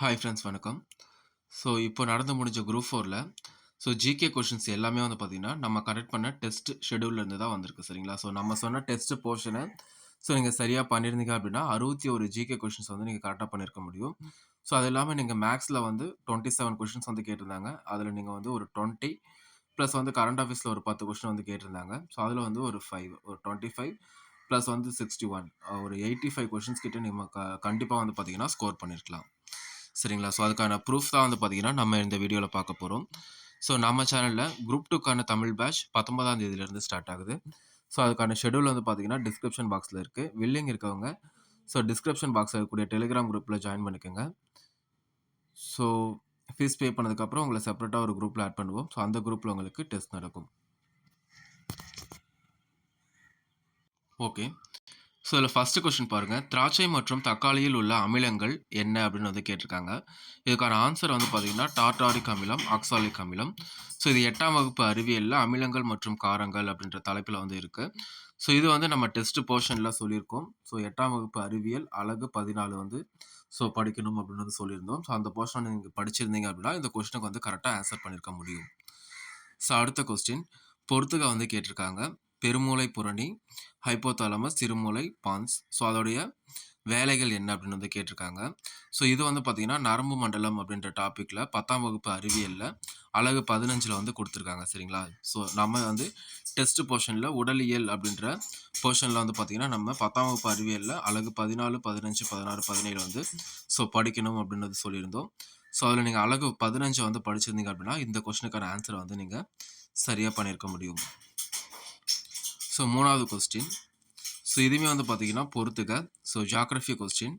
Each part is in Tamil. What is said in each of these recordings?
ஹாய் ஃப்ரெண்ட்ஸ் வணக்கம். ஸோ இப்போ நடந்து முடிஞ்ச குரூப் ஃபோரில் ஸோ ஜிகே கொஷின்ஸ் எல்லாமே வந்து பார்த்தீங்கன்னா, நம்ம கனெக்ட் பண்ண டெஸ்ட் ஷெட்யூல்ல இருந்து தான் வந்திருக்கு சரிங்களா? ஸோ நம்ம சொன்ன டெஸ்ட் போர்ஷனை ஸோ நீங்கள் சரியாக பண்ணியிருந்தீங்க அப்படின்னா, 61 ஜிகே கொஷின்ஸ் வந்து நீங்கள் கரெக்டாக பண்ணியிருக்க முடியும். ஸோ அது இல்லாமல் நீங்கள் மேக்ஸில் வந்து 27 கொஷின்ஸ் வந்து கேட்டிருந்தாங்க. அதில் நீங்கள் வந்து ஒரு டுவெண்ட்டி ப்ளஸ் வந்து கரண்ட் ஆஃபீஸில் ஒரு பத்து கொஷின் வந்து கேட்டிருந்தாங்க. ஸோ அதில் வந்து ஒரு ஃபைவ் ஒரு டொண்ட்டி ஃபைவ் ப்ளஸ் வந்து சிக்ஸ்டி ஒன் ஒரு எயிட்டி ஃபைவ் கொஷின்ஸ் கிட்டே நீங்கள் க கண்டிப்பாக வந்து பார்த்தீங்கன்னா, ஸ்கோர் பண்ணியிருக்கலாம். சரிங்களா? ஸோ அதுக்கான ப்ரூஃப் தான் வந்து பார்த்தீங்கன்னா, நம்ம இந்த வீடியோவில் பார்க்க போகிறோம் ஸோ நம்ம சேனலில் குரூப் டூக்கான தமிழ் பேட்ச் பத்தொன்பதாம் தேதியிலேருந்து ஸ்டார்ட் ஆகுது. ஸோ அதுக்கான ஷெடியூல் வந்து பார்த்தீங்கன்னா, டிஸ்கிரிப்ஷன் பாக்ஸில் இருக்குது வில்லிங் இருக்கவங்க ஸோ டிஸ்கிரிப்ஷன் பாக்ஸில் இருக்கக்கூடிய டெலிகிராம் குரூப்பில் ஜாயின் பண்ணிக்கோங்க ஸோ ஃபீஸ் பே பண்ணதுக்கப்புறம் உங்களை செப்பரேட்டாக ஒரு குரூப்பில் ஆட் பண்ணுவோம். ஸோ அந்த குரூப்பில் உங்களுக்கு டெஸ்ட் நடக்கும். ஓகே. ஸோ இதில் ஃபஸ்ட்டு கொஸ்டின் பாருங்கள் திராட்சை மற்றும் தக்காளியில் உள்ள அமிலங்கள் என்ன அப்படின்னு வந்து கேட்டிருக்காங்க. இதுக்கான ஆன்சர் வந்து பார்த்தீங்கன்னா, டாட்டாரிக் அமிலம், ஆக்சாலிக் அமிலம். ஸோ இது எட்டாம் வகுப்பு அறிவியலில் அமிலங்கள் மற்றும் காரங்கள் அப்படின்ற தலைப்பில் வந்து இருக்குது ஸோ இது வந்து நம்ம டெஸ்ட் போர்ஷனில் சொல்லியிருக்கோம். ஸோ எட்டாம் வகுப்பு அறிவியல் அழகு பதினாலு வந்து ஸோ படிக்கணும் அப்படின்னு வந்து சொல்லியிருந்தோம். ஸோ அந்த போர்ஷன் நீங்கள் படிச்சிருந்தீங்க அப்படின்னா, இந்த கொஸ்டினுக்கு வந்து கரெக்டாக ஆன்சர் பண்ணியிருக்க முடியும். ஸோ அடுத்த கொஸ்டின் பொறுத்துக வந்து கேட்டிருக்காங்க. பெருமூளை புரணி, ஹைப்போதாலமஸ், சிறுமூளை, பான்ஸ். ஸோ அதோடைய வேலைகள் என்ன அப்படின்னு வந்து கேட்டிருக்காங்க. ஸோ இது வந்து பார்த்தீங்கன்னா, நரம்பு மண்டலம் அப்படின்ற டாப்பிக்கில் பத்தாம் வகுப்பு அறிவியலில் அழகு பதினஞ்சில் வந்து கொடுத்துருக்காங்க சரிங்களா? ஸோ நம்ம வந்து டெஸ்ட் போர்ஷனில் உடலியல் அப்படின்ற போர்ஷனில் வந்து பார்த்தீங்கன்னா, நம்ம 10ஆம் வகுப்பு அறிவியலில் அழகு பதினாலு பதினஞ்சு பதினாறு பதினேழு வந்து ஸோ படிக்கணும் அப்படின்னு வந்து சொல்லியிருந்தோம். ஸோ அதில் நீங்கள் அழகு பதினஞ்சு வந்து படிச்சிருந்தீங்க அப்படின்னா, இந்த கொஷனுக்கான ஆன்சரை வந்து நீங்கள் சரியாக பண்ணியிருக்க முடியும். ஸோ மூணாவது கொஸ்டின். ஸோ இதுவுமே வந்து பார்த்தீங்கன்னா, பொறுத்துக்க ஸோ ஜாக்ரஃபி கொஸ்டின்.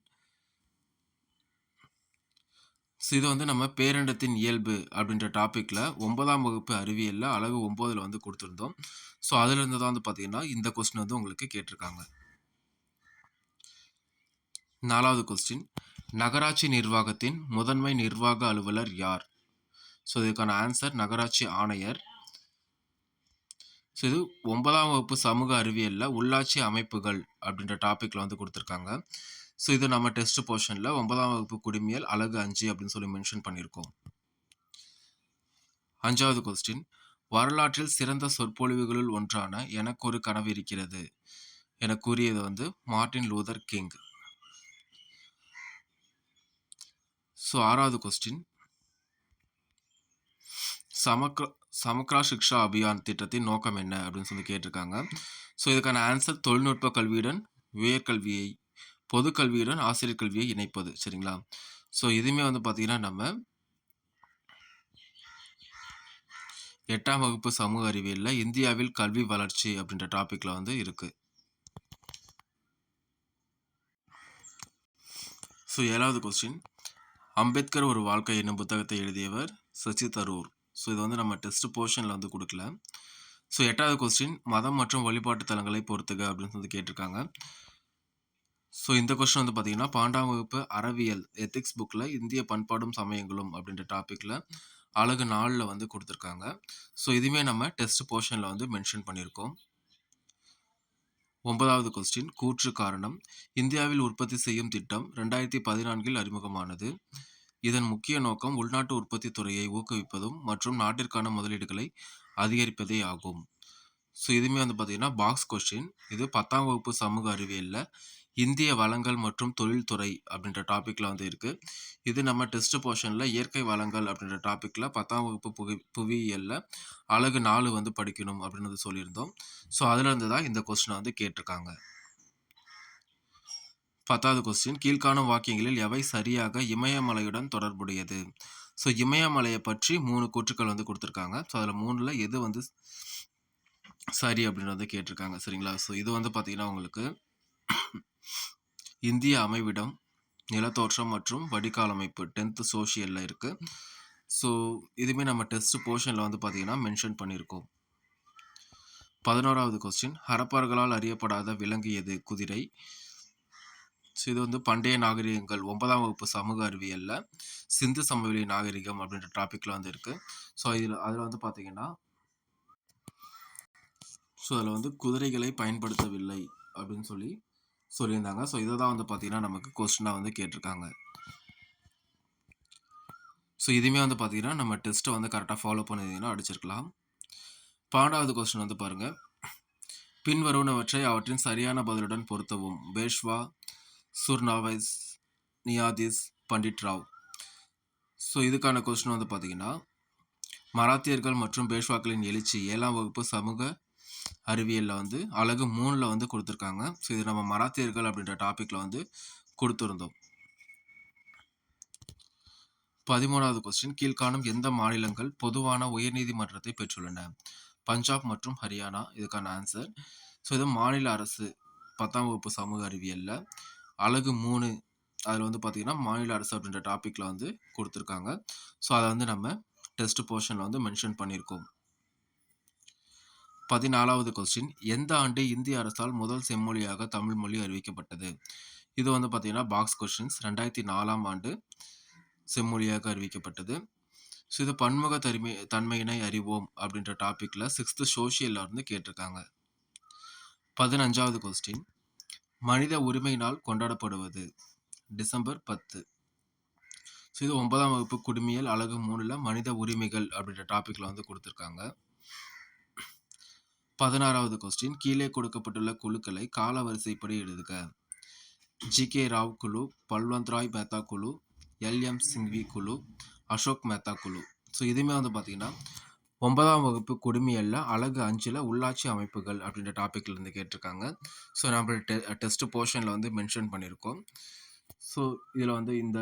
ஸோ இது வந்து நம்ம பேரண்டத்தின் இயல்பு அப்படின்ற டாப்பிக்கில் ஒன்பதாம் வகுப்பு அறிவியலில் அழகு ஒம்போதில் வந்து கொடுத்துருந்தோம் ஸோ அதிலிருந்து தான் வந்து பார்த்தீங்கன்னா, இந்த கொஸ்டின் வந்து உங்களுக்கு கேட்டிருக்காங்க. நாலாவது கொஸ்டின். நகராட்சி நிர்வாகத்தின் முதன்மை நிர்வாக அலுவலர் யார்? ஸோ இதுக்கான ஆன்சர் நகராட்சி ஆணையர். ஸோ இது ஒன்பதாம் வகுப்பு சமூக அறிவியலில் உள்ளாட்சி அமைப்புகள் அப்படின்ற டாப்பிக்கில் வந்து கொடுத்துருக்காங்க ஸோ இது நம்ம டெஸ்ட் போர்ஷனில் ஒன்பதாம் வகுப்பு குடிமியல் அழகு அஞ்சு அப்படின்னு சொல்லி மென்ஷன் பண்ணியிருக்கோம். அஞ்சாவது கொஸ்டின். வரலாற்றில் சிறந்த சொற்பொழிவுகளுள் ஒன்றான எனக்கு ஒரு கனவு இருக்கிறது" என கூறியது வந்து மார்ட்டின் லூதர் கிங். ஸோ ஆறாவது கொஸ்டின். சமக்ர சமக்ரா சிக்ஷா அபியான் திட்டத்தின் நோக்கம் என்ன? அப்படின்னு சொல்லி கேட்டிருக்காங்க. ஸோ இதுக்கான ஆன்சர் தொழில்நுட்ப கல்வியுடன் உயர்கல்வியை, பொது கல்வியுடன் ஆசிரியர் கல்வியை இணைப்பது. சரிங்களா? ஸோ இதுவுமே வந்து பார்த்திங்கன்னா நம்ம எட்டாம் வகுப்பு சமூக அறிவியலில் இந்தியாவில் கல்வி வளர்ச்சி அப்படின்ற டாப்பிக்கில் வந்து இருக்குது ஸோ ஏழாவது கொஸ்டின். அம்பேத்கர் ஒரு வாழ்க்கை என்னும் புத்தகத்தை எழுதியவர் சசி தரூர். ஸோ இது வந்து நம்ம டெஸ்ட் போர்ஷனில் வந்து கொடுக்கல ஸோ எட்டாவது கொஸ்டின். மதம் மற்றும் வழிபாட்டு தலங்களை பொறுத்துக அப்படின்னு வந்து கேட்டிருக்காங்க. ஸோ இந்த கொஸ்டின் வந்து பார்த்தீங்கன்னா, 12ஆம் வகுப்பு அறவியல் எத்திக்ஸ் புக்கில் இந்திய பண்பாடும் சமயங்களும் அப்படின்ற டாப்பிக்கில் அழகு நாளில் வந்து கொடுத்துருக்காங்க ஸோ இதுவுமே நம்ம டெஸ்ட் போர்ஷனில் வந்து மென்ஷன் பண்ணியிருக்கோம். ஒன்பதாவது கொஸ்டின். கூற்று காரணம். இந்தியாவில் உற்பத்தி செய்யும் திட்டம் 2014ல் அறிமுகமானது. இதன் முக்கிய நோக்கம் உள்நாட்டு உற்பத்தி துறையை ஊக்குவிப்பதும் மற்றும் நாட்டிற்கான முதலீடுகளை அதிகரிப்பதே ஆகும். ஸோ இதுவுமே வந்து பார்த்தீங்கன்னா, பாக்ஸ் கொஷின் இது 10ஆம் வகுப்பு சமூக அறிவியலில் இந்திய வளங்கள் மற்றும் தொழில்துறை அப்படின்ற டாப்பிக்கில் வந்து இருக்குது இது நம்ம டெஸ்ட் போர்ஷனில் இயற்கை வளங்கள் அப்படின்ற டாப்பிக்கில் பத்தாம் வகுப்பு புவி புவியியலில் அழகு நாலு வந்து படிக்கணும் அப்படின்னு சொல்லியிருந்தோம். ஸோ அதிலிருந்து தான் இந்த கொஸ்டினை வந்து கேட்டிருக்காங்க. 10வது கொஸ்டின். கீழ்காணும் வாக்கியங்களில் எவை சரியாக இமயமலையுடன் தொடர்புடையது? ஸோ இமயமலையை பற்றி மூணு கூற்றுக்கள் வந்து கொடுத்துருக்காங்க ஸோ அதில் மூணில் எது வந்து சரி அப்படின்றத கேட்டிருக்காங்க. சரிங்களா? ஸோ இது வந்து பார்த்திங்கன்னா உங்களுக்கு இந்திய அமைவிடம், நிலத்தோற்றம் மற்றும் வடிகால் அமைப்பு டென்த்து சோஷியலில் இருக்குது ஸோ இதுவுமே நம்ம டெஸ்ட் போர்ஷனில் வந்து பார்த்திங்கன்னா மென்ஷன் பண்ணியிருக்கோம். 11வது கொஸ்டின். ஹரப்பர்களால் அறியப்படாத விலங்கு எது? குதிரை. ஸோ இது வந்து பண்டைய நாகரிகங்கள் ஒன்பதாம் வகுப்பு சமூக அறிவியல்ல சிந்து சமவெளி நாகரிகம் அப்படின்ற டாப்பிக்கில் வந்து இருக்குது ஸோ இதில் அதில் வந்து பார்த்தீங்கன்னா ஸோ அதில் வந்து குதிரைகளை பயன்படுத்தவில்லை அப்படின்னு சொல்லி சொல்லியிருந்தாங்க. ஸோ இதை தான் வந்து பார்த்தீங்கன்னா, நமக்கு கொஸ்டினாக வந்து கேட்டிருக்காங்க. ஸோ இதுவுமே வந்து பார்த்தீங்கன்னா, நம்ம டெஸ்ட்டை வந்து கரெக்டாக ஃபாலோ பண்ணியிருந்தீங்கன்னா அடிச்சிருக்கலாம். 12வது கொஸ்டின் வந்து பாருங்க. பின்வருவனவற்றை அவற்றின் சரியான பதிலுடன் பொருத்தவும். பேஷ்வா, சுர்னாவைஸ் நியாதிஸ், பண்டிட் ராவ். ஸோ இதுக்கான கொஸ்டின் வந்து பார்த்தீங்கன்னா, மராத்தியர்கள் மற்றும் பேஷ்வாக்களின் எழுச்சி ஏழாம் வகுப்பு சமூக அறிவியல்ல வந்து அழகு மூணில் வந்து கொடுத்துருக்காங்க ஸோ இது நம்ம மராத்தியர்கள் அப்படின்ற டாபிக்ல வந்து கொடுத்துருந்தோம் பதிமூணாவது கொஸ்டின் கீழ்காணும் எந்த மாநிலங்கள் பொதுவான உயர்நீதிமன்றத்தை பெற்றுள்ளன? பஞ்சாப் மற்றும் ஹரியானா. இதுக்கான ஆன்சர். ஸோ இது மாநில அரசு 10ஆம் வகுப்பு சமூக அறிவியல்ல அழகு மூணு அதில் வந்து பார்த்திங்கன்னா மாநில அரசு அப்படின்ற டாப்பிக்கில் வந்து கொடுத்துருக்காங்க ஸோ அதை வந்து நம்ம டெஸ்ட் போர்ஷனில் வந்து மென்ஷன் பண்ணியிருக்கோம். 14வது கொஸ்டின் எந்த ஆண்டு இந்திய அரசால் முதல் செம்மொழியாக தமிழ் மொழி அறிவிக்கப்பட்டது? இது வந்து பார்த்திங்கன்னா பாக்ஸ் கொஸ்டின்ஸ் 2004ஆம் ஆண்டு செம்மொழியாக அறிவிக்கப்பட்டது. ஸோ இது பன்முக தன்மை தன்மையினை அறிவோம் அப்படின்ற டாப்பிக்கில் சிக்ஸ்த்து சோஷியலில் இருந்து கேட்டிருக்காங்க. 15வது கொஸ்டின் மனித உரிமை நாள் கொண்டாடப்படுவது? டிசம்பர் 10. ஸோ இது ஒன்பதாம் வகுப்பு குடிமியல் அலகு 3ல மனித உரிமைகள் அப்படின்ற டாப்பிக்கில் வந்து கொடுத்துருக்காங்க பதினாறாவது கொஸ்டின் கீழே கொடுக்கப்பட்டுள்ள குழுக்களை காலவரிசைப்படி எழுதுக. ஜி கே ராவ் குழு, பல்வந்த்ராய் மேத்தா குழு, எல்.எம். சிங்வி குழு, அசோக் மேத்தா குழு. ஸோ இதுவுமே வந்து பார்த்திங்கன்னா ஒன்பதாம் வகுப்பு குடிமியல்ல அலகு 5ல உள்ளாட்சி அமைப்புகள் அப்படின்ற டாபிக்ல இருந்து கேட்டிருக்காங்க. ஸோ நம்ம டெ டெஸ்ட் போர்ஷன்ல வந்து மென்ஷன் பண்ணியிருக்கோம். ஸோ இதில் வந்து இந்த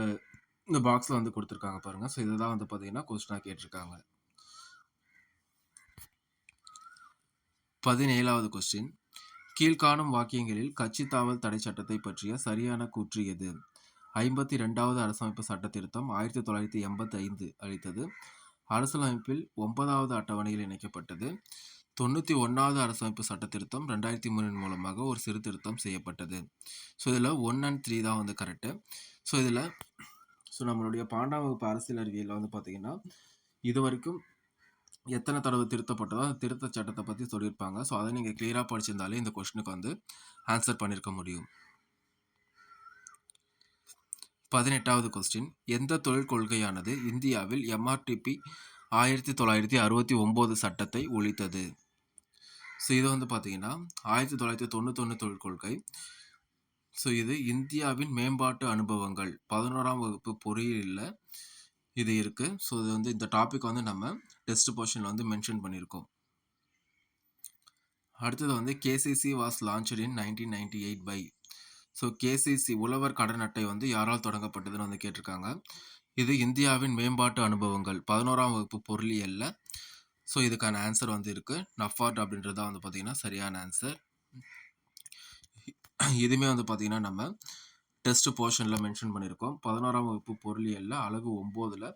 இந்த பாக்ஸில் வந்து கொடுத்துருக்காங்க பாருங்க. ஸோ இதுதான் வந்து பார்த்தீங்கன்னா, கொஸ்டினா கேட்டிருக்காங்க. 17வது கொஸ்டின் கீழ்க்காணும் வாக்கியங்களில் கட்சி தாவல் தடை சட்டத்தை பற்றிய சரியான கூற்று எது? 52வது அரசமைப்பு சட்ட திருத்தம் 1985 அளித்தது. அரசியலமைப்பில் ஒன்பதாவது அட்டவணையில் இணைக்கப்பட்டது. 91வது அரசமைப்பு சட்ட திருத்தம் 2003 மூலமாக ஒரு சீர்திருத்தம் செய்யப்பட்டது. ஸோ இதில் ஒன் அண்ட் த்ரீ தான் வந்து கரெக்ட்டு. ஸோ இதில் ஸோ நம்மளுடைய 12ஆம் வகுப்பு அரசியல் அறிவியலில் வந்து பார்த்தீங்கன்னா, இதுவரைக்கும் எத்தனை தடவை திருத்தப்பட்டதோ, அந்த திருத்த சட்டத்தை பற்றி சொல்லியிருப்பாங்க. ஸோ அதை நீங்கள் கிளியராக படிச்சிருந்தாலே இந்த கொஷனுக்கு வந்து ஆன்சர் பண்ணியிருக்க முடியும். 18வது கொஸ்டின் எந்த தொழில் கொள்கையானது இந்தியாவில் எம்.ஆர்.டி.பி 1969 சட்டத்தை ஒழித்தது? ஸோ இது வந்து பார்த்திங்கன்னா ஆயிரத்தி தொள்ளாயிரத்தி தொண்ணூத்தொன்று தொழில் கொள்கை. ஸோ இது இந்தியாவின் மேம்பாட்டு அனுபவங்கள் 11ஆம் வகுப்பு பொறியியலில் இது இருக்குது ஸோ இது வந்து இந்த டாபிக் வந்து நம்ம டெஸ்ட் போர்ஷனில் வந்து மென்ஷன் பண்ணியிருக்கோம். அடுத்தது வந்து KCC was launched in 1998 by so KCC உழவர் கடன் அட்டை வந்து யாரால் தொடங்கப்பட்டதுன்னு வந்து கேட்டிருக்காங்க. இது இந்தியாவின் மேம்பாட்டு அனுபவங்கள் 11ஆம் வகுப்பு பொருளியல்ல. ஸோ இதுக்கான ஆன்சர் வந்து இருக்குது நஃபார்ட் அப்படின்றது தான் வந்து பார்த்திங்கன்னா சரியான ஆன்சர். இதுவுமே வந்து பார்த்திங்கன்னா நம்ம டெஸ்ட் போர்ஷனில் மென்ஷன் பண்ணியிருக்கோம். 11ஆம் வகுப்பு பொருளியல்ல அளவு ஒம்போதில்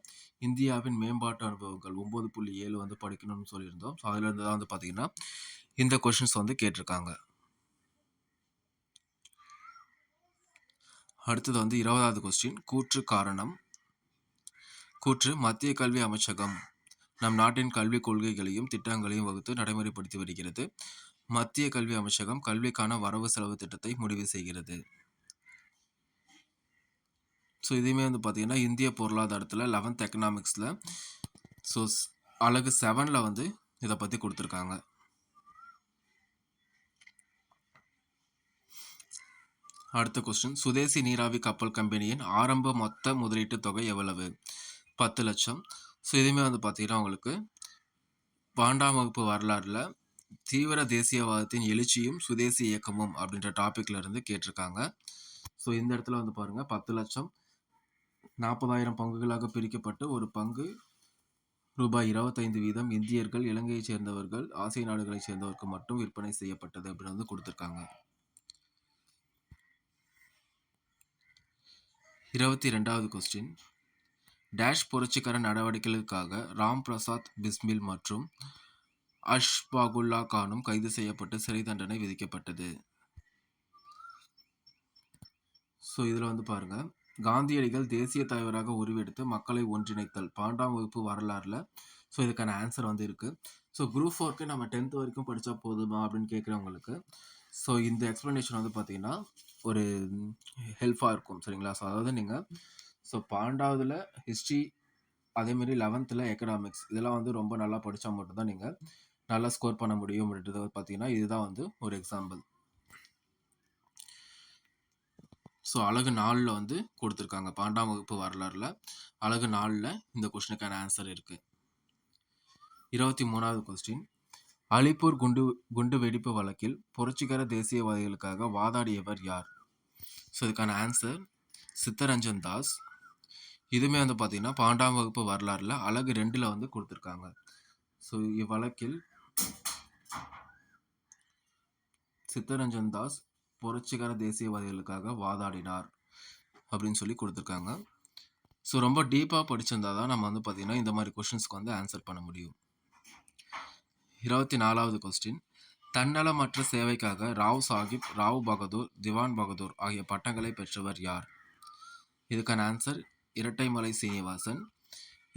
இந்தியாவின் மேம்பாட்டு அனுபவங்கள் 9.7 வந்து படிக்கணும்னு சொல்லியிருந்தோம். ஸோ அதிலிருந்து தான் வந்து பார்த்திங்கன்னா இந்த கொஷின்ஸ் வந்து கேட்டிருக்காங்க. அடுத்தது வந்து 20வது கொஸ்டின் கூற்று காரணம். கூற்று மத்திய கல்வி அமைச்சகம் நம் நாட்டின் கல்விக் கொள்கைகளையும், திட்டங்களையும் வகுத்து நடைமுறைப்படுத்தி வருகிறது. மத்திய கல்வி அமைச்சகம் கல்விக்கான வரவு செலவு திட்டத்தை முடிவு செய்கிறது. ஸோ இதுவுமே வந்து பார்த்திங்கன்னா இந்திய பொருளாதாரத்தில் லெவன்த் எக்கனாமிக்ஸில் ஸோ அழகு செவனில் வந்து இதை பற்றி கொடுத்துருக்காங்க அடுத்த கொஸ்டின் சுதேசி நீராவி கப்பல் கம்பெனியின் ஆரம்ப மொத்த முதலீட்டு தொகை எவ்வளவு? பத்து லட்சம். ஸோ இதுவுமே வந்து பார்த்தீங்கன்னா, உங்களுக்கு 12ஆம் வகுப்பு வரலாறில் தீவிர தேசியவாதத்தின் எழுச்சியும், சுதேசி இயக்கமும் அப்படின்ற டாப்பிக்கில் இருந்து கேட்டிருக்காங்க. ஸோ இந்த இடத்துல வந்து பாருங்க. 10,00,000 40,000 பங்குகளாக பிரிக்கப்பட்டு ஒரு பங்கு ரூபாய் 25 வீதம் இந்தியர்கள், இலங்கையைச் சேர்ந்தவர்கள், ஆசிய நாடுகளைச் சேர்ந்தவருக்கு மட்டும் விற்பனை செய்யப்பட்டது அப்படின்னு வந்து கொடுத்துருக்காங்க. 22வது கொஸ்டின் டேஷ் புரட்சிகர நடவடிக்கைகளுக்காக ராம் பிரசாத் பிஸ்மில் மற்றும் அஷ்பாகுல்லா கானும் கைது செய்யப்பட்டு சிறை தண்டனை விதிக்கப்பட்டது. ஸோ இதில் வந்து பாருங்க, காந்தியடிகள் தேசிய தலைவராக உருவெடுத்து மக்களை ஒன்றிணைத்தல் 12ஆம் வகுப்பு வரலாறுல ஸோ இதுக்கான ஆன்சர் வந்து இருக்கு. ஸோ குரூப் ஃபோர்க்கு நம்ம 10த் வரைக்கும் படிச்சா போதுமா அப்படின்னு கேட்குறவங்களுக்கு ஸோ இந்த எக்ஸ்ப்ளனேஷன் வந்து பார்த்திங்கன்னா ஒரு ஹெல்ப்ஃபாக இருக்கும். சரிங்களா? ஸோ அதாவது நீங்கள் ஸோ 12வதுல ஹிஸ்ட்ரி அதேமாரி 11ல எக்கனாமிக்ஸ் இதெல்லாம் வந்து ரொம்ப நல்லா படித்தா மட்டும்தான் நீங்கள் நல்லா ஸ்கோர் பண்ண முடியும் அப்படின்றது பார்த்தீங்கன்னா, இதுதான் வந்து ஒரு எக்ஸாம்பிள். ஸோ அழகு நாளில் வந்து கொடுத்துருக்காங்க பாண்டாம் வகுப்பு வரலாறுல அழகு நாளில் இந்த கொஸ்டினுக்கான ஆன்சர் இருக்குது இருபத்தி மூணாவது கொஸ்டின். அலிப்பூர் குண்டு குண்டு வெடிப்பு வழக்கில் புரட்சிகர தேசியவாதிகளுக்காக வாதாடியவர் யார்? ஸோ இதுக்கான ஆன்சர் சித்தரஞ்சன் தாஸ். இதுவுமே வந்து பார்த்திங்கன்னா பன்னெண்டாம் வகுப்பு வரலாறில் அழகு ரெண்டில் வந்து கொடுத்துருக்காங்க ஸோ இவ்வழக்கில் சித்தரஞ்சன் தாஸ் புரட்சிகர தேசியவாதிகளுக்காக வாதாடினார் அப்படின்னு சொல்லி கொடுத்துருக்காங்க ஸோ ரொம்ப டீப்பாக படிச்சிருந்தா தான் நம்ம வந்து பார்த்திங்கன்னா இந்த மாதிரி கொஷின்ஸ்க்கு வந்து ஆன்சர் பண்ண முடியும். 24வது கொஸ்டின். தன்னலமற்ற சேவைக்காக ராவ் சாஹிப், ராவ் பகதூர், திவான் பகதூர் ஆகிய பட்டங்களை பெற்றவர் யார்? இதுக்கான ஆன்சர் இரட்டைமலை சீனிவாசன்.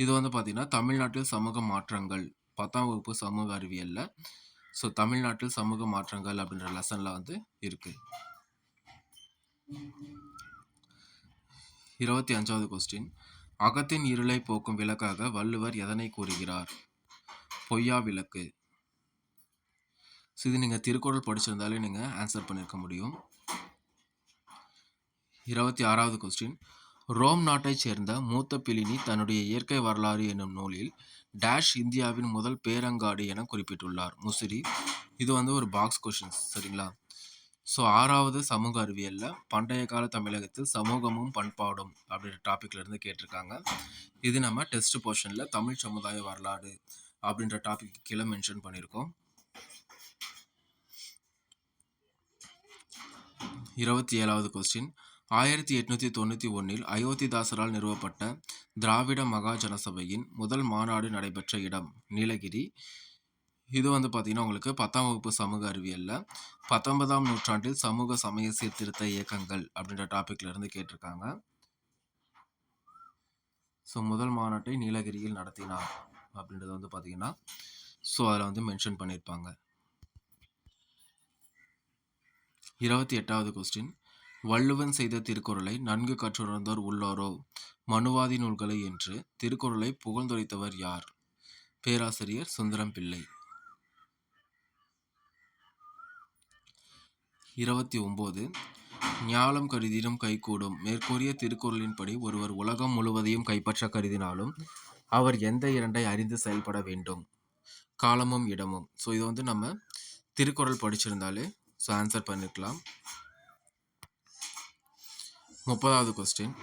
இது வந்து பார்த்திங்கன்னா தமிழ்நாட்டில் சமூக மாற்றங்கள் 10ஆம் வகுப்பு சமூக அறிவியலில் ஸோ தமிழ்நாட்டில் சமூக மாற்றங்கள் அப்படின்ற லெசனில் வந்து இருக்கு. 25வது கொஸ்டின். அகத்தின் இருளை போக்கும் விளக்காக வள்ளுவர் எதனை கூறுகிறார்? பொய்யா விளக்கு. ஸோ இது நீங்கள் திருக்குறள் படிச்சிருந்தாலே நீங்கள் ஆன்சர் பண்ணியிருக்க முடியும். 26வது கொஸ்டின். ரோம் நாட்டைச் சேர்ந்த மூத்த பிளினி தன்னுடைய இயற்கை வரலாறு என்னும் நூலில் டேஷ் இந்தியாவின் முதல் பேரங்காடு என குறிப்பிட்டுள்ளார். முசிறி. இது வந்து ஒரு பாக்ஸ் கொஷின்ஸ் சரிங்களா? ஸோ ஆறாவது சமூக அறிவியலில் பண்டைய கால தமிழகத்தில் சமூகமும் பண்பாடும் அப்படின்ற டாப்பிக்லேருந்து இருந்து கேட்டிருக்காங்க. இது நம்ம டெஸ்ட் போர்ஷனில் தமிழ் சமுதாய வரலாறு அப்படின்ற டாபிக் கீழே மென்ஷன் பண்ணியிருக்கோம். 27வது கொஸ்டின். 1891ல் அயோத்திதாசரால் நிறுவப்பட்ட திராவிட மகாஜன சபையின் முதல் மாநாடு நடைபெற்ற இடம் நீலகிரி. இது வந்து பார்த்திங்கன்னா உங்களுக்கு 10ஆம் வகுப்பு சமூக அறிவியலில் பத்தொன்பதாம் நூற்றாண்டில் சமூக சமய சீர்திருத்த இயக்கங்கள் அப்படின்ற டாப்பிக்லேருந்து இருந்து கேட்டிருக்காங்க. ஸோ முதல் மாநாட்டை நீலகிரியில் நடத்தினார் அப்படின்றது வந்து பார்த்தீங்கன்னா, ஸோ அதில் வந்து மென்ஷன் பண்ணியிருப்பாங்க. 28வது கொஸ்டின். வள்ளுவன் செய்த திருக்குறளை நன்கு கற்றுணர்ந்தோர் உள்ளாரோ மனுவாதி நூல்களை என்று திருக்குறளை புகழ்ந்துரைத்தவர் யார்? பேராசிரியர் சுந்தரம் பிள்ளை. 29 ஞாலம் கருதினும் கைகூடும் மேற்கூறிய திருக்குறளின்படி ஒருவர் உலகம் முழுவதையும் கைப்பற்ற கருதினாலும் அவர் எந்த இரண்டை அறிந்து செயல்பட வேண்டும்? காலமும் இடமும். ஸோ இது வந்து நம்ம திருக்குறள் படிச்சிருந்தாலே ஸோ ஆன்சர் பண்ணிருக்கலாம் முப்பதாவது கொஸ்டின்.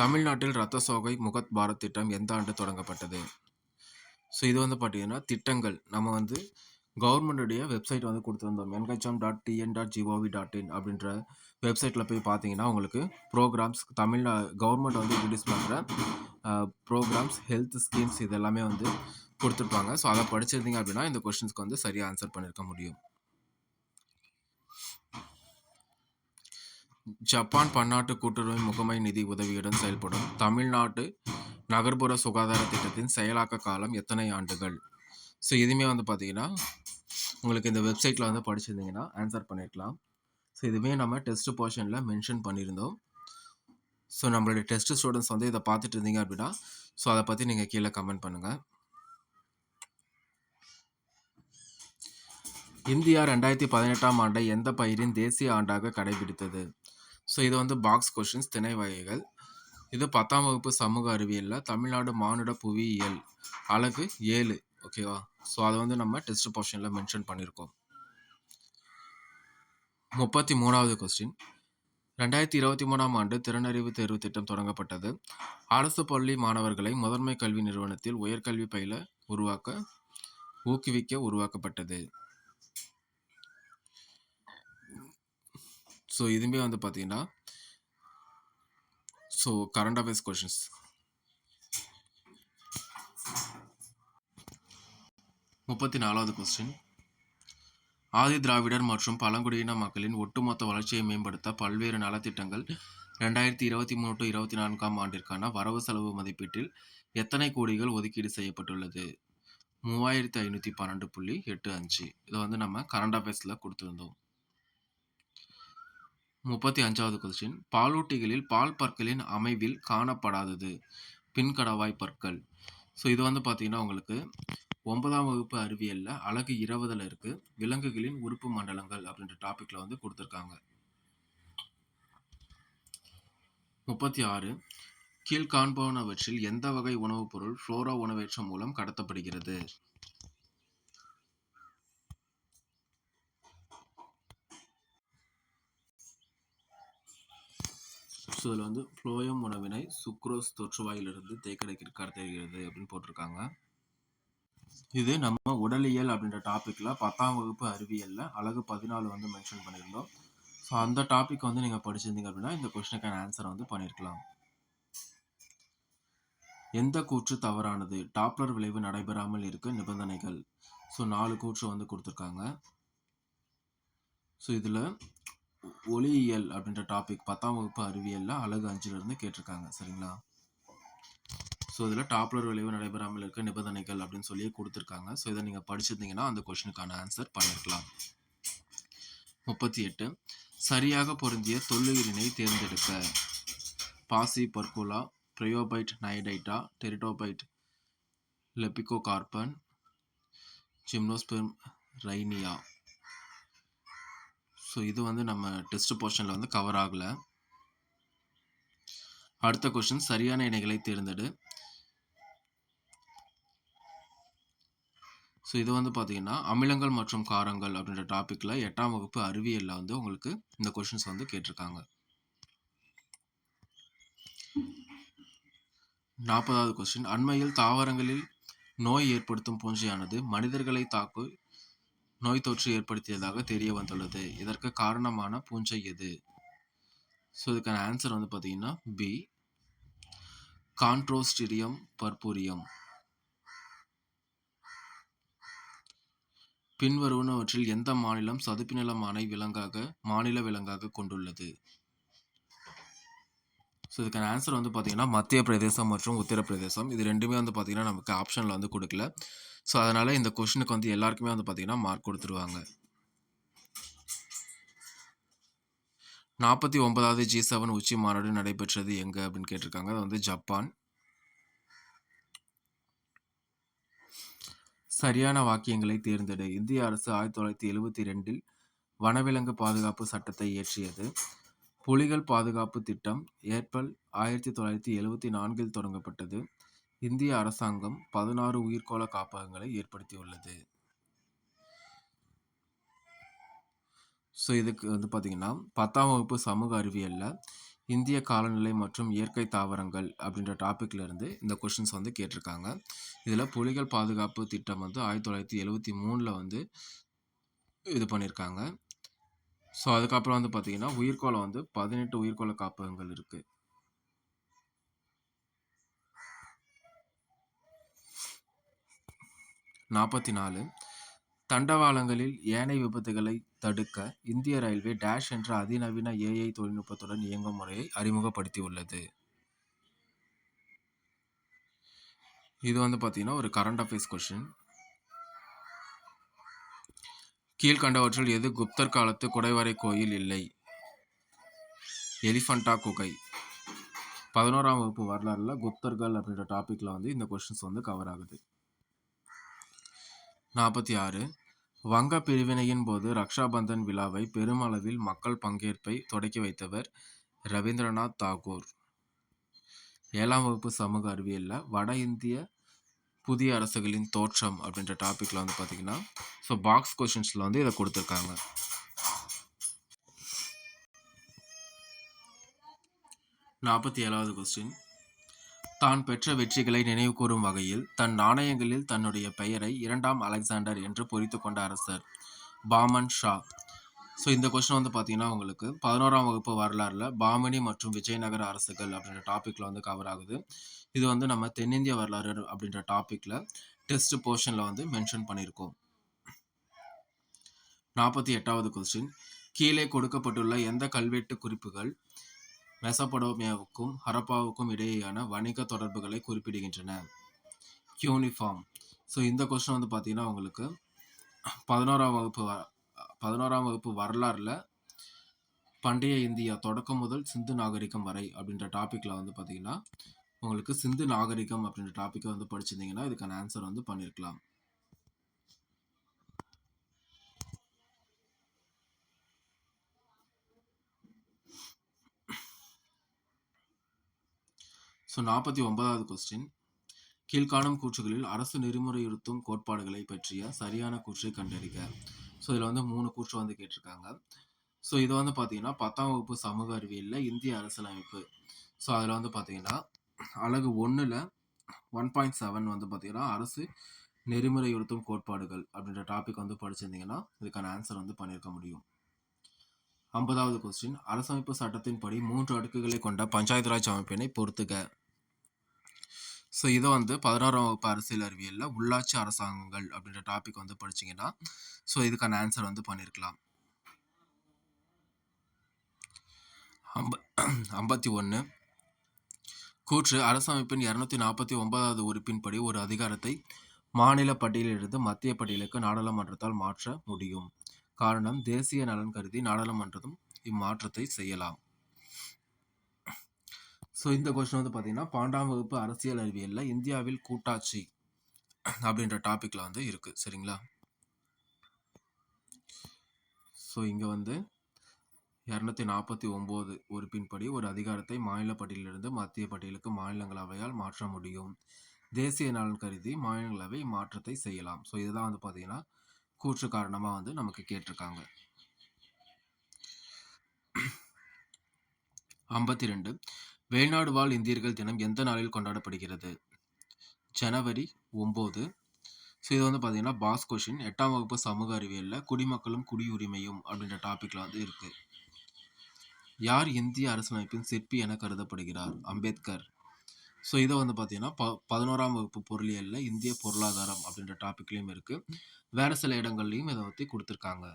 தமிழ்நாட்டில் ரத்த சோகை முகத் பாரத் திட்டம் எந்த ஆண்டு தொடங்கப்பட்டது? ஸோ இது வந்து பார்த்தீங்கன்னா, திட்டங்கள் நம்ம வந்து கவர்மெண்டுடைய வெப்சைட் வந்து கொடுத்துருந்தோம் NHM dot TN dot GOV dot in அப்படின்ற வெப்சைட்டில் போய் பார்த்தீங்கன்னா, உங்களுக்கு ப்ரோக்ராம்ஸ் தமிழ்நா கவர்மெண்ட் வந்து இன்ட்ரடியூஸ் பண்ணுற ப்ரோக்ராம்ஸ் ஹெல்த் ஸ்கீம்ஸ் இது எல்லாமே வந்து கொடுத்துருப்பாங்க ஸோ அதை படிச்சிருந்தீங்க அப்படின்னா, இந்த கொஸ்டின்ஸ்க்கு வந்து சரியாக ஆன்சர் பண்ணியிருக்க முடியும். ஜப்பான் பன்னாட்டு கூட்டுறவு முகமை நிதி உதவியுடன் செயல்படும் தமிழ்நாட்டு நகர்ப்புற சுகாதார திட்டத்தின் செயலாக்க காலம் எத்தனை ஆண்டுகள்? ஸோ இதுவுமே வந்து பார்த்தீங்கன்னா, உங்களுக்கு இந்த வெப்சைட்டில் வந்து படிச்சிருந்தீங்கன்னா ஆன்சர் பண்ணியிருக்கலாம். ஸோ இதுவுமே நம்ம டெஸ்ட் போர்ஷனில் மென்ஷன் பண்ணியிருந்தோம். ஸோ நம்மளுடைய டெஸ்ட் ஸ்டூடண்ட்ஸ் வந்து இதை பார்த்துட்டு இருந்தீங்க அப்படின்னா, ஸோ அதை பற்றி நீங்கள் கீழே கமெண்ட் பண்ணுங்கள் இந்தியா 2018ஆம் ஆண்டை எந்த பயிரின் தேசிய ஆண்டாக கடைபிடித்தது? ஸோ இது வந்து பாக்ஸ் கொஷின்ஸ் திணை வகைகள். இது 10ஆம் வகுப்பு சமூக அறிவியலில் தமிழ்நாடு மானுட புவியியல் அலகு ஏழு ஓகேவா? ஸோ அதை வந்து நம்ம டெஸ்ட் போர்ஷனில் மென்ஷன் பண்ணியிருக்கோம். 33வது கொஸ்டின். 2023ஆம் ஆண்டு திறனறிவு தேர்வு திட்டம் தொடங்கப்பட்டது. அரசு பள்ளி மாணவர்களை முதன்மை கல்வி நிறுவனத்தில் உயர்கல்வி பயில உருவாக்க ஊக்குவிக்க உருவாக்கப்பட்டது. ஸோ இதுவுமே வந்து பார்த்தீங்கன்னா ஸோ கரண்ட் அஃபேர்ஸ் கொஸ்டின்ஸ். 34வது கொஸ்டின். ஆதி திராவிடர் மற்றும் பழங்குடியின மக்களின் ஒட்டுமொத்த வளர்ச்சியை மேம்படுத்த பல்வேறு நலத்திட்டங்கள் 2023-24ஆம் ஆண்டிற்கான வரவு செலவு மதிப்பீட்டில் எத்தனை கோடிகள் ஒதுக்கீடு செய்யப்பட்டுள்ளது? மூவாயிரத்து ஐநூற்றி பன்னெண்டு புள்ளி எட்டு அஞ்சு இதை வந்து நம்ம கரண்ட் அஃபேர்ஸில் கொடுத்துருந்தோம் 35வது கொஸ்டின். பாலூட்டிகளில் பால் பற்களின் அமைவில் காணப்படாதது. பின்கடவாய் பற்கள். ஸோ இது வந்து பார்த்தீங்கன்னா உங்களுக்கு ஒன்பதாம் வகுப்பு அறிவியலில் அழகு இருபதில் இருக்கு. விலங்குகளின் உறுப்பு மண்டலங்கள் அப்படின்ற டாப்பிக்கில் வந்து கொடுத்துருக்காங்க. முப்பத்தி ஆறு கீழ்காண்பவனவற்றில் எந்த வகை உணவுப் பொருள் ஃப்ளோரா உணவேற்றம் மூலம் கடத்தப்படுகிறது? ஸோ இதில் வந்து ஃப்ளோயம் உணவினை சுக்ரோஸ் தொற்றுவாயிலிருந்து தேக்கடைக்கு கடத்துகிறது அப்படின்னு போட்டிருக்காங்க. இது நம்ம உடலியல் அப்படின்ற டாப்பிக்கில் பத்தாம் வகுப்பு அறிவியலில் அழகு பதினாலு வந்து மென்ஷன் பண்ணியிருந்தோம். ஸோ அந்த டாபிக் வந்து நீங்கள் படிச்சிருந்தீங்க அப்படின்னா இந்த கொஸ்டினுக்கான ஆன்சர் வந்து பண்ணியிருக்கலாம். எந்த கூற்று தவறானது? டாப்லர் விளைவு நடைபெறாமல் இருக்க நிபந்தனைகள். ஸோ நாலு கூற்று வந்து கொடுத்துருக்காங்க. ஸோ இதில் ஒளியியல் அப்படின்ற டாபிக் பத்தாம் வகுப்பு அறிவியலில் அழகு அஞ்சுலேருந்து கேட்டிருக்காங்க சரிங்களா? ஸோ இதில் டாப்லர் விளைவு நடைபெறாமல் இருக்க நிபந்தனைகள் அப்படின்னு சொல்லி கொடுத்துருக்காங்க. ஸோ இதை நீங்கள் படிச்சிருந்தீங்கன்னா அந்த கொஷனுக்கான ஆன்சர் பண்ணிருக்கலாம். முப்பத்தி எட்டு. சரியாக பொருந்திய தொல்லுயிரினை தேர்ந்தெடுக்க. பாசி பர்கோலா bryophyte நைடைட்டா pteridophyte lepidocarpon gymnosperm rhynia. So இது வந்து நம்ம டெஸ்ட் போர்ஷனில் வந்து கவர் ஆகலை. அடுத்த கொஷின் சரியான இணைகளை தேர்ந்தெடு. ஸோ இது வந்து பார்த்தீங்கன்னா அமிலங்கள் மற்றும் காரங்கள் அப்படின்ற டாப்பிக்கில் எட்டாம் வகுப்பு அறிவியலில் வந்து உங்களுக்கு இந்த கொஷின்ஸ் வந்து கேட்டிருக்காங்க. நாற்பதாவது கொஸ்டின் அண்மையில் தாவரங்களில் நோய் ஏற்படுத்தும் பூஞ்சையானது மனிதர்களை தாக்கு நோய் தொற்று ஏற்படுத்தியதாக தெரிய வந்துள்ளது. இதற்கு காரணமான பூஞ்சை எது? ஸோ இதுக்கான ஆன்சர் வந்து பார்த்தீங்கன்னா பி கான்ட்ரோஸ்டிரியம் பர்பூரியம் பின்வருவனவற்றில் எந்த மாநிலம் சதுப்பு நில மானை விலங்காக மாநில விலங்காக கொண்டுள்ளது? ஸோ இதுக்கான ஆன்சர் வந்து பார்த்திங்கன்னா மத்திய பிரதேசம் மற்றும் உத்தரப்பிரதேசம். இது ரெண்டுமே வந்து பார்த்தீங்கன்னா நமக்கு ஆப்ஷனில் வந்து கொடுக்கல. ஸோ அதனால் இந்த கொஷினுக்கு வந்து எல்லாருக்குமே வந்து பார்த்திங்கன்னா மார்க் கொடுத்துருவாங்க. நாற்பத்தி ஒன்பதாவது ஜி செவன் உச்சி மாநாடு நடைபெற்றது எங்கே அப்படின்னு கேட்டிருக்காங்க. அது வந்து ஜப்பான். சரியான வாக்கியங்களை தேர்ந்தெடு. இந்திய அரசு ஆயிரத்தி தொள்ளாயிரத்தி எழுபத்தி ரெண்டில் வனவிலங்கு பாதுகாப்பு சட்டத்தை இயற்றியது. புலிகள் பாதுகாப்பு திட்டம் ஏப்ரல் ஆயிரத்தி தொள்ளாயிரத்தி எழுபத்தி நான்கில் தொடங்கப்பட்டது. இந்திய அரசாங்கம் பதினாறு உயிர்க்கோள காப்பகங்களை ஏற்படுத்தியுள்ளது. ஸோ இதுக்கு வந்து பார்த்தீங்கன்னா பத்தாம் வகுப்பு சமூக அறிவியலில் இந்திய காலநிலை மற்றும் இயற்கை தாவரங்கள் அப்படின்ற டாப்பிக்லேருந்து இந்த கொஷின்ஸ் வந்து கேட்டிருக்காங்க. இதில் புலிகள் பாதுகாப்பு திட்டம் வந்து ஆயிரத்தி தொள்ளாயிரத்தி எழுபத்தி மூணில் வந்து இது பண்ணியிருக்காங்க ஸோ அதுக்கப்புறம் வந்து பார்த்தீங்கன்னா உயிர்கோளம் வந்து பதினெட்டு உயிர்கோள காப்பகங்கள் இருக்குது நாற்பத்தி நாலு தண்டவாளங்களில் ஏனை விபத்துகளை தடுக்க இந்திய ரயில்வே டேஷ் என்ற அதிநவீன ஏஐ தொழில்நுட்பத்துடன் இயங்கும் முறையை அறிமுகப்படுத்தியுள்ளது. இது வந்து பார்த்தீங்கன்னா ஒரு கரண்ட் அஃபேர்ஸ் கொஷின் கீழ்கண்டவற்றில் எது குப்தர் காலத்து குடைவரை கோயில் இல்லை? எலிஃபண்டா குகை. பதினோராம் வகுப்பு வரலாறுல குப்தர்கள் அப்படின்ற டாப்பிக்கில் வந்து இந்த கொஷின்ஸ் வந்து கவர் ஆகுது. நாற்பத்தி ஆறு வங்க பிரிவினையின் போது ரக்ஷாபந்தன் விழாவை பெருமளவில் மக்கள் பங்கேற்பை தொடக்கி வைத்தவர் ரவீந்திரநாத் தாகூர். ஏழாம் வகுப்பு சமூக அறிவியலில் வட இந்திய புதிய அரசுகளின் தோற்றம் அப்படின்ற டாப்பிக்கில் வந்து பார்த்தீங்கன்னா ஸோ பாக்ஸ் கொஷின்ஸில் வந்து இதை கொடுத்துருக்காங்க. நாற்பத்தி ஏழாவது கொஸ்டின் தான் பெற்ற வெற்றிகளை நினைவுகூரும் வகையில் தன் நாணயங்களில் தன்னுடைய பெயரை இரண்டாம் அலெக்சாண்டர் என்று பொறித்து கொண்ட அரசர் பாமன் ஷா. ஸோ இந்த கொஸ்டின் வந்து பார்த்தீங்கன்னா உங்களுக்கு பதினோராம் வகுப்பு வரலாறில் பாமணி மற்றும் விஜயநகர அரசுகள் அப்படின்ற டாப்பிக்கில் வந்து கவர் ஆகுது. இது வந்து நம்ம தென்னிந்திய வரலாறு அப்படின்ற டாப்பிக்கில் டெஸ்ட் போர்ஷனில் வந்து மென்ஷன் பண்ணியிருக்கோம் நாற்பத்தி எட்டாவது கொஸ்டின் கீழே கொடுக்கப்பட்டுள்ள எந்த கல்வெட்டு குறிப்புகள் மெசபடோமியாவுக்கும் ஹரப்பாவுக்கும் இடையேயான வணிக தொடர்புகளை குறிப்பிடுகின்றன? யூனிஃபார்ம் ஸோ இந்த கொஸ்டின் வந்து பார்த்தீங்கன்னா உங்களுக்கு பதினோராம் வகுப்பு பதினோராம் வகுப்பு வரலாறுல பண்டைய இந்தியா தொடக்கம் முதல் சிந்து நாகரிகம் வரை அப்படின்ற டாப்பிக்கில் வந்து பார்த்தீங்கன்னா உங்களுக்கு சிந்து நாகரிகம் அப்படின்ற டாப்பிக்கை வந்து படிச்சிருந்தீங்கன்னா இதுக்கான ஆன்சர் வந்து பண்ணியிருக்கலாம் ஸோ நாற்பத்தி ஒன்பதாவது கொஸ்டின் கீழ்காணும் கூற்றுகளில் அரசு நெறிமுறையுறுத்தும் கோட்பாடுகளை பற்றிய சரியான கூற்றை கண்டறிக. ஸோ இதில் வந்து மூணு கூற்று வந்து கேட்டிருக்காங்க. ஸோ இது வந்து பார்த்தீங்கன்னா பத்தாம் வகுப்பு சமூக அறிவியலில் இந்திய அரசியலமைப்பு. ஸோ அதில் வந்து பார்த்தீங்கன்னா அழகு ஒன்றில் ஒன் பாயிண்ட் செவன் வந்து பார்த்தீங்கன்னா அரசு நெறிமுறையுறுத்தும் கோட்பாடுகள் அப்படின்ற டாபிக் வந்து படிச்சிருந்தீங்கன்னா இதுக்கான ஆன்சர் வந்து பண்ணியிருக்க முடியும். ஐம்பதாவது கொஸ்டின் அரசமைப்பு சட்டத்தின்படி மூன்று அடுக்குகளை கொண்ட பஞ்சாயத்து ராஜ் அமைப்பினை பொறுத்துக. ஸோ இதை வந்து பதினாறாம் வகுப்பு அரசியல் அறிவியலில் உள்ளாட்சி அரசாங்கங்கள் அப்படின்ற டாபிக் வந்து படிச்சீங்கன்னா ஸோ இதுக்கான ஆன்சர் வந்து பண்ணியிருக்கலாம் ஐம்ப ஐம்பத்தி ஒன்று கூற்று அரசமைப்பின் இரநூத்தி நாற்பத்தி ஒன்பதாவது உறுப்பின்படி ஒரு அதிகாரத்தை மாநில பட்டியலிலிருந்து மத்திய பட்டியலுக்கு நாடாளுமன்றத்தால் மாற்ற முடியும். காரணம் தேசிய நலன் கருதி நாடாளுமன்றத்தும் இம்மாற்றத்தை செய்யலாம். ஸோ இந்த கொஸ்டின் வந்து பார்த்தீங்கன்னா பன்னெண்டாம் வகுப்பு அரசியல் அறிவியலில் இந்தியாவில் கூட்டாட்சி அப்படின்ற டாப்பிக்கில் வந்து இருக்குது சரிங்களா? ஸோ இங்கே வந்து இரநூத்தி நாற்பத்தி ஒம்பது உறுப்பின்படி ஒரு அதிகாரத்தை மாநில பட்டியலிலிருந்து மத்திய பட்டியலுக்கு மாநிலங்களவையால் மாற்ற முடியும். தேசிய நலன் கருதி மாநிலங்களவை மாற்றத்தை செய்யலாம். ஸோ இதுதான் வந்து பார்த்தீங்கன்னா கூற்று காரணமாக வந்து நமக்கு கேட்டிருக்காங்க. ஐம்பத்தி ரெண்டு வெளிநாடு வாழ் இந்தியர்கள் தினம் எந்த நாளில் கொண்டாடப்படுகிறது? ஜனவரி ஒம்பது. ஸோ இது வந்து பார்த்தீங்கன்னா பாஸ் கொஷின் எட்டாம் வகுப்பு சமூக அறிவியலில் குடிமக்களும் குடியுரிமையும் அப்படின்ற டாப்பிக்கில் வந்து இருக்குது யார் இந்திய அரசியலமைப்பின் சிற்பி என கருதப்படுகிறார்? அம்பேத்கர். ஸோ இதை வந்து பார்த்தீங்கன்னா ப பதினோராம் வகுப்பு பொருளியலில் இந்திய பொருளாதாரம் அப்படின்ற டாப்பிக்லேயும் இருக்குது வேறு சில இடங்கள்லையும் இதை பற்றி கொடுத்துருக்காங்க.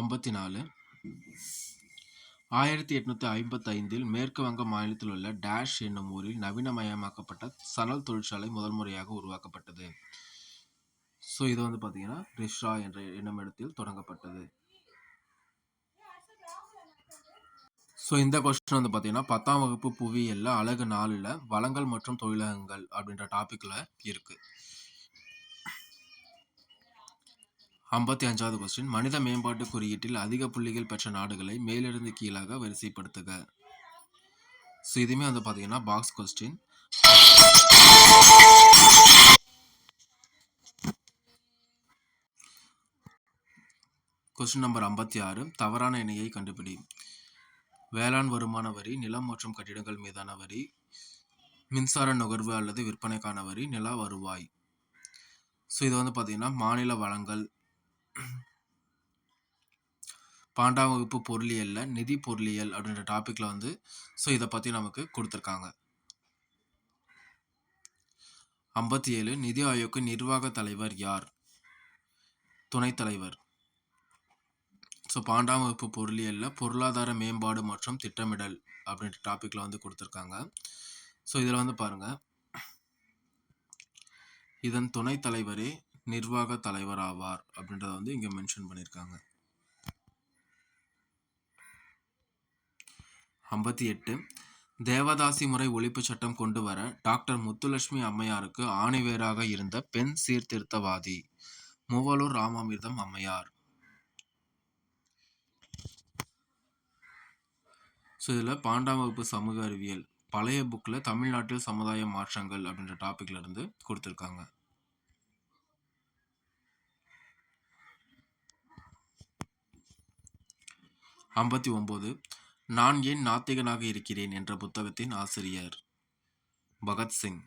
ஐம்பத்தி நாலு. ஆயிரத்தி எட்நூற்றி ஐம்பத்தைந்தில் மேற்கு வங்க மாநிலத்தில் உள்ள டேஷ் என்னும் ஊரில் நவீனமயமாக்கப்பட்ட சணல் தொழிற்சாலை முதல் முறையாக உருவாக்கப்பட்டது. ஸோ இது வந்து பார்த்தீங்கன்னா ரிஷ்ரா என்ற என்னும் இடத்தில் தொடங்கப்பட்டது. ஸோ இந்த கொஸ்டின் வந்து பார்த்தீங்கன்னா பத்தாம் வகுப்பு புவியியலில் அழகு நாலில் வளங்கள் மற்றும் தொழிலகங்கள் அப்படின்ற டாப்பிக்கில் இருக்குது ஐம்பத்தி அஞ்சாவது கொஸ்டின் மனித மேம்பாட்டு குறியீட்டில் அதிக புள்ளிகள் பெற்ற நாடுகளை மேலிருந்து கீழாக வரிசைப்படுத்துக. ஸோ இதுவுமே வந்து பார்த்தீங்கன்னா பாக்ஸ் கொஸ்டின் கொஸ்டின் நம்பர் ஐம்பத்தி ஆறு. தவறான இணையை கண்டுபிடி. வேளாண் வருமான வரி நிலம் மற்றும் கட்டிடங்கள் மீதான வரி மின்சார நுகர்வு அல்லது விற்பனைக்கான வரி நில வருவாய். ஸோ இது வந்து பார்த்தீங்கன்னா மாநில வளங்கள் பாண்டாம் வகுப்பு பொருளியலில் நிதி பொருளியல் அப்படின்ற டாப்பிக்கில் வந்து ஸோ இதை பற்றி நமக்கு கொடுத்துருக்காங்க. ஐம்பத்தி ஏழு நிதி ஆயோக்கு நிர்வாக தலைவர் யார்? துணைத் தலைவர். ஸோ பாண்டாம் வகுப்பு பொருளியலில் பொருளாதார மேம்பாடு மற்றும் திட்டமிடல் அப்படின்ற டாப்பிக்கில் வந்து கொடுத்துருக்காங்க. ஸோ இதில் வந்து பாருங்கள் இதன் துணைத் தலைவரே நிர்வாக தலைவர் ஆவார் அப்படின்றத வந்து இங்கே மென்ஷன் பண்ணியிருக்காங்க ஐம்பத்தி எட்டு. தேவதாசி முறை ஒழிப்பு சட்டம் கொண்டு வர டாக்டர் முத்துலட்சுமி அம்மையாருக்கு ஆணிவேராக இருந்த பெண் சீர்திருத்தவாதி மூவலூர் ராமாமிர்தம் அம்மையார். ஸோ இதில் பாண்டாம் வகுப்பு சமூக அறிவியல் பழைய புக்கில் தமிழ்நாட்டில் சமுதாய மாற்றங்கள் அப்படின்ற டாப்பிக்ல இருந்து கொடுத்துருக்காங்க. ஐம்பத்தி ஒம்பது நான் ஏன் நாத்திகனாக இருக்கிறேன் என்ற புத்தகத்தின் ஆசிரியர் பகத்சிங்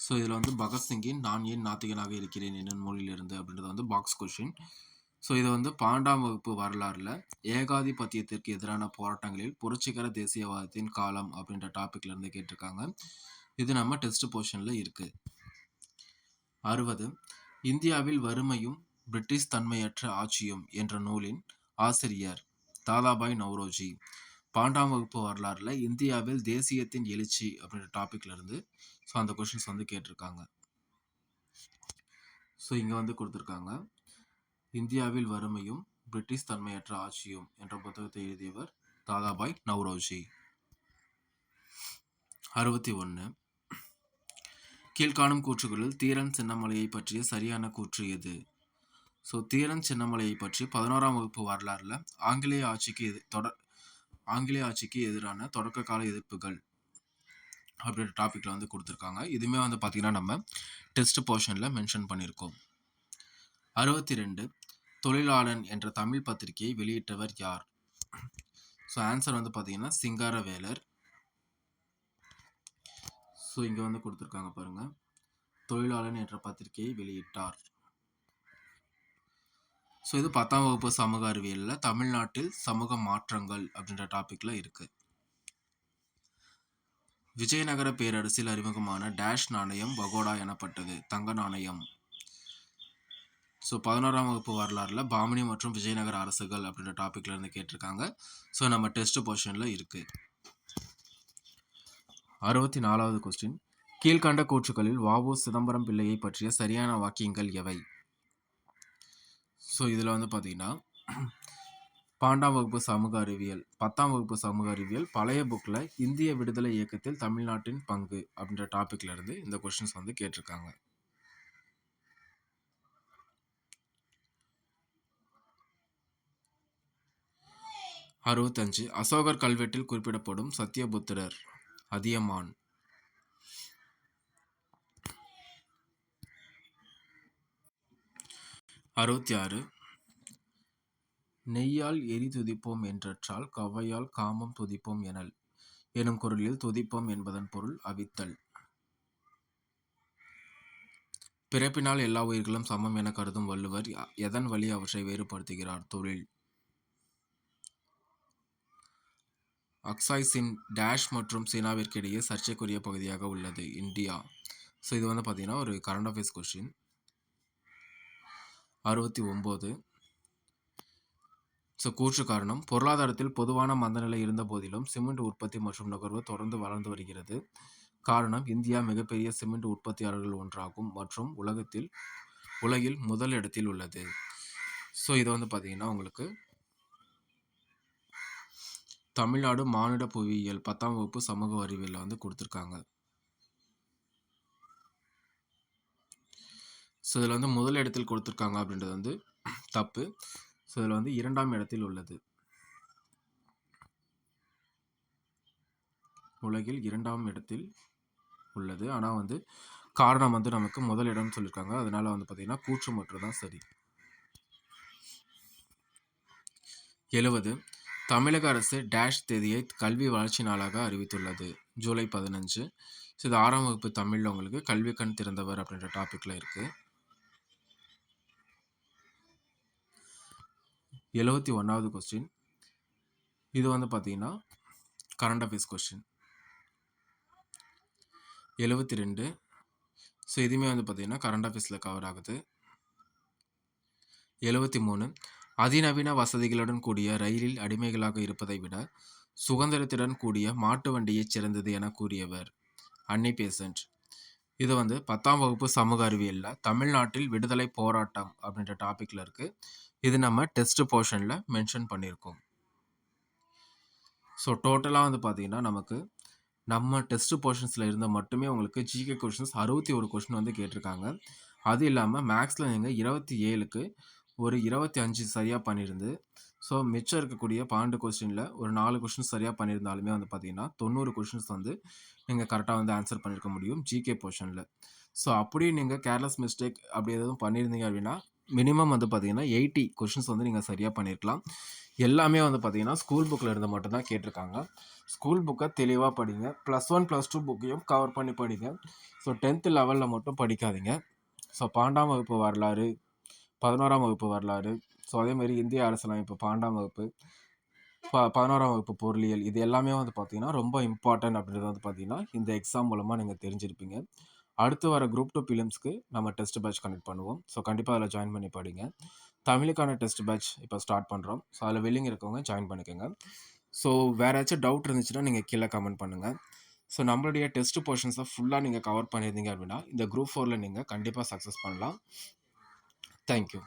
ஸோ இதில் வந்து பகத்சிங்கின் நான் ஏன் நாத்திகனாக இருக்கிறேன் என்னும் மொழியிலிருந்து அப்படின்றது வந்து பாக்ஸ் கொஷின் ஸோ இது வந்து பாண்டாம் வகுப்பு வரலாறில் ஏகாதிபத்தியத்திற்கு எதிரான போராட்டங்களில் புரட்சிகர தேசியவாதத்தின் காலம் அப்படின்ற டாப்பிக்லேருந்து கேட்டிருக்காங்க. இது நம்ம டெஸ்ட் போர்ஷனில் இருக்குது அறுபது இந்தியாவில் வறுமையும் பிரிட்டிஷ் தன்மையற்ற ஆட்சியம் என்ற நூலின் ஆசிரியர் தாதாபாய் நவ்ரோஜி. பாண்டாம் வகுப்பு வரலாறுல இந்தியாவில் தேசியத்தின் எழுச்சி அப்படின்ற டாபிக்ல இருந்து ஸோ அந்த கொஷின்ஸ் வந்து கேட்டிருக்காங்க. ஸோ இங்கே வந்து கொடுத்துருக்காங்க. இந்தியாவில் வறுமையும் பிரிட்டிஷ் தன்மையற்ற ஆட்சியும் என்ற புத்தகத்தை எழுதியவர் தாதாபாய் நவ்ரோஜி. அறுபத்தி ஒன்று கீழ்காணும் கூற்றுகளில் தீரன் சின்னமலையை பற்றிய சரியான கூற்று எது? ஸோ தீரன் சின்னமலையை பற்றி பதினோராம் வகுப்பு வரலாறில் ஆங்கிலேய ஆட்சிக்கு எது தொடர் ஆங்கிலேய ஆட்சிக்கு எதிரான தொடக்க கால எதிர்ப்புகள் அப்படின்ற டாப்பிக்கில் வந்து கொடுத்துருக்காங்க. இதுவுமே வந்து பார்த்திங்கன்னா நம்ம டெஸ்ட் போர்ஷனில் மென்ஷன் பண்ணியிருக்கோம். அறுபத்தி ரெண்டு தொழிலாளன் என்ற தமிழ் பத்திரிகையை வெளியிட்டவர் யார்? ஸோ ஆன்சர் வந்து பார்த்தீங்கன்னா சிங்காரவேலர். ஸோ இங்கே வந்து கொடுத்துருக்காங்க பாருங்கள் தொழிலாளன் என்ற பத்திரிகையை வெளியிட்டார். ஸோ இது பத்தாம் வகுப்பு சமூக அறிவியலில் தமிழ்நாட்டில் சமூக மாற்றங்கள் அப்படின்ற டாப்பிக்கில் இருக்குது விஜயநகர பேரரசில் அறிமுகமான டேஷ் நாணயம் பகோடா எனப்பட்டது தங்க நாணயம். ஸோ பதினோராம் வகுப்பு வரலாறில் பாமினி மற்றும் விஜயநகர அரசுகள் அப்படின்ற டாப்பிக்கில் இருந்து கேட்டிருக்காங்க. ஸோ நம்ம டெஸ்ட் போர்ஷனில் இருக்குது அறுபத்தி நாலாவது கொஸ்டின் கீழ்கண்ட கூற்றுகளில் வாவு சிதம்பரம் பிள்ளையை பற்றிய சரியான வாக்கியங்கள் எவை? ஸோ இதில் வந்து பார்த்தீங்கன்னா பன்னெண்டாம் வகுப்பு சமூக அறிவியல் பத்தாம் வகுப்பு சமூக அறிவியல் பழைய புக்கில் இந்திய விடுதலை இயக்கத்தில் தமிழ்நாட்டின் பங்கு அப்படின்ற டாப்பிக்கில் இருந்து இந்த கொஸ்டின்ஸ் வந்து கேட்டிருக்காங்க. அறுபத்தஞ்சு அசோகர் கல்வெட்டில் குறிப்பிடப்படும் சத்தியபுத்திரர் அதியமான். அறுபத்தி ஆறு நெய்யால் எரி துதிப்போம் என்றற்றால் கவ்வையால் காமம் துதிப்போம் எனல். எனும் குரலில் துதிப்போம் என்பதன் பொருள் அவித்தல். பிறப்பினால் எல்லா உயிர்களும் சமம் என கருதும் வள்ளுவர் எதன் வழி அவற்றை வேறுபடுத்துகிறார்? தொழில். அக்சாய்ஸின் டேஷ் மற்றும் சீனாவிற்கிடையே சர்ச்சைக்குரிய பகுதியாக உள்ளது. இந்தியா. ஸோ இது வந்து பார்த்தீங்கன்னா ஒரு கரண்ட் அஃபேர்ஸ் கொஷின் அறுபத்தி ஒம்பது. ஸோ கூற்று காரணம். பொருளாதாரத்தில் பொதுவான மந்தநிலை இருந்த போதிலும் சிமெண்ட் உற்பத்தி மற்றும் நுகர்வு தொடர்ந்து வளர்ந்து வருகிறது. காரணம் இந்தியா மிகப்பெரிய சிமெண்ட் உற்பத்தியாளர்கள் ஒன்றாகும் மற்றும் உலகத்தில் உலகில் முதல் இடத்தில் உள்ளது. ஸோ இது வந்து பார்த்தீங்கன்னா உங்களுக்கு தமிழ்நாடு மானிட புவியியல் பத்தாம் வகுப்பு சமூக அறிவியலில் வந்து கொடுத்துருக்காங்க. ஸோ இதில் வந்து முதல் இடத்தில் கொடுத்துருக்காங்க அப்படின்றது வந்து தப்பு. ஸோ இதில் வந்து இரண்டாம் இடத்தில் உள்ளது. உலகில் இரண்டாம் இடத்தில் உள்ளது. ஆனால் வந்து காரணம் வந்து நமக்கு முதல் இடம்னு சொல்லியிருக்காங்க அதனால் வந்து பார்த்திங்கன்னா கூற்று தான் சரி. எழுவது. தமிழக அரசு டேஷ் தேதியை கல்வி வளர்ச்சி நாளாக அறிவித்துள்ளது. ஜூலை பதினஞ்சு. ஸோ இது ஆறாம் வகுப்பு தமிழில் உங்களுக்கு கல்வி கண் திறந்தவர் அப்படின்ற டாப்பிக்கில் இருக்குது எழுபத்தி ஒன்றாவது கொஸ்டின் இது வந்து பார்த்தீங்கன்னா கரண்ட் அஃபேர்ஸ் கொஸ்டின் எழுபத்தி ரெண்டு. ஸோ இதுவுமே வந்து பார்த்தீங்கன்னா கரண்ட் அஃபேர்ஸில் கவர் ஆகுது. எழுபத்தி மூணு. அதிநவீன வசதிகளுடன் கூடிய ரயிலில் அடிமைகளாக இருப்பதை விட சுதந்திரத்துடன் கூடிய மாட்டு வண்டியே சிறந்தது என கூறியவர் அன்னி பேசன்ட். இது வந்து பத்தாம் வகுப்பு சமூக அறிவியலில் தமிழ்நாட்டில் விடுதலை போராட்டம் அப்படின்ற டாப்பிக்கில் இருக்குது இது நம்ம டெஸ்ட் போர்ஷனில் மென்ஷன் பண்ணியிருக்கோம். ஸோ டோட்டலாக வந்து பார்த்தீங்கன்னா நமக்கு நம்ம டெஸ்ட் போர்ஷன்ஸில் இருந்த மட்டுமே உங்களுக்கு ஜிகே கொஷின்ஸ் அறுபத்தி ஒரு கொஷின் வந்து கேட்டிருக்காங்க. அது இல்லாமல் மேக்ஸில் நீங்கள் இருபத்தி ஏழுக்கு ஒரு இருபத்தி அஞ்சு சரியாக பண்ணியிருந்து ஸோ மிச்சம் இருக்கக்கூடிய பன்னெண்டு கொஸ்டினில் ஒரு நாலு கொஷின்ஸ் சரியாக பண்ணியிருந்தாலுமே வந்து பார்த்தீங்கன்னா தொண்ணூறு கொஷின்ஸ் வந்து நீங்கள் கரெக்டாக வந்து ஆன்சர் பண்ணியிருக்க முடியும் ஜிகே போர்ஷனில் ஸோ அப்படியே நீங்கள் கேர்லெஸ் மிஸ்டேக் அப்படி எதுவும் பண்ணியிருந்தீங்க அப்படின்னா மினிமம் வந்து பார்த்தீங்கன்னா எயிட்டி கொஷின்ஸ் வந்து நீங்கள் சரியாக பண்ணியிருக்கலாம் எல்லாமே வந்து பார்த்தீங்கன்னா ஸ்கூல் புக்கில் இருந்து மட்டும்தான் கேட்டிருக்காங்க. ஸ்கூல் புக்கை தெளிவாக படிங்க. ப்ளஸ் ஒன் ப்ளஸ் டூ புக்கையும் கவர் பண்ணி படிங்க. ஸோ டென்த்து லெவலில் மட்டும் படிக்காதீங்க. ஸோ பன்னெண்டாம் வகுப்பு வரலாறு பதினோராம் வகுப்பு வரலாறு. ஸோ அதேமாதிரி இந்திய அரசியலமைப்பு பன்னெண்டாம் வகுப்பு ப பதினோராம் வகுப்பு பொருளியல் இது எல்லாமே வந்து பார்த்திங்கன்னா ரொம்ப இம்பார்ட்டன்ட் அப்படின்றது வந்து பார்த்திங்கன்னா இந்த எக்ஸாம் மூலமாக நீங்கள் தெரிஞ்சிருப்பீங்க. அடுத்து வர குரூப் டூ பிலிம்ஸ்க்கு நம்ம டெஸ்ட் பேட்ச் கனெக்ட் பண்ணுவோம். ஸோ கண்டிப்பாக அதில் ஜாயின் பண்ணி படிங்க. தமிழுக்கான டெஸ்ட் பேட்ச் இப்போ ஸ்டார்ட் பண்ணுறோம் ஸோ அதில் வில்லிங் இருக்கவங்க ஜாயின் பண்ணிக்கோங்க. ஸோ வேறு ஏதாச்சும் டவுட் இருந்துச்சுன்னா நீங்கள் கீழே கமெண்ட் பண்ணுங்கள் ஸோ நம்மளுடைய டெஸ்ட் போர்ஷன்ஸை ஃபுல்லாக நீங்கள் கவர் பண்ணியிருந்தீங்க அப்படின்னா இந்த குரூப் ஃபோரில் நீங்கள் கண்டிப்பாக சக்ஸஸ் பண்ணலாம். தேங்க்யூ